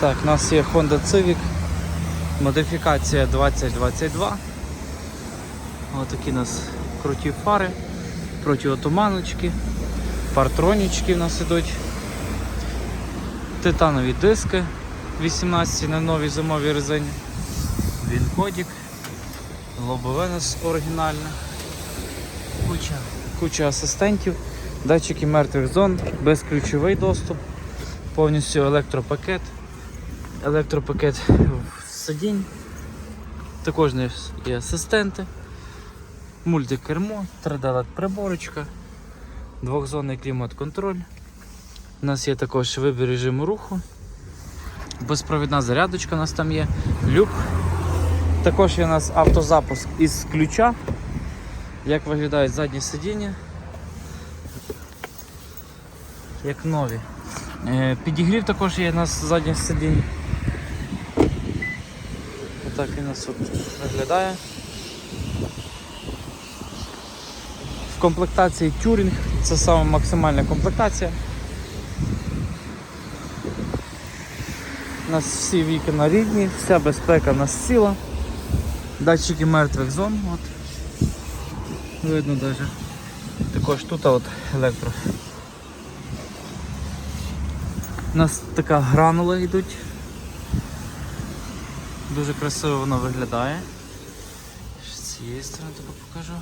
Так, у нас є Honda Civic, модифікація 2022. Ось такі у нас круті фари, протиотуманочки, партронічки в нас ідуть, титанові диски 18 на новій зимовій резині, він-кодік, лобове у нас оригінальне, куча, куча асистентів, датчики мертвих зон, безключовий доступ, повністю електропакет, електропакет сидінь, також є асистенти, мультикермо, 3D приборочка, двохзонний клімат-контроль. У нас є також вибір режиму руху, безпровідна зарядочка у нас там є, люк. Також є у нас автозапуск із ключа. Як виглядають задні сидіння. Як нові. Е, Підігрів також є у нас задніх сидінь. Отак він нас тут виглядає. В комплектації тюрінг, це саме максимальна комплектація. У нас всі вікна рідні, вся безпека нас ціла. Датчики мертвих зон. От. Видно даже. Також тут от електро. У нас така гранула йдуть. Дуже красиво воно виглядає. З цієї сторони тобі покажу.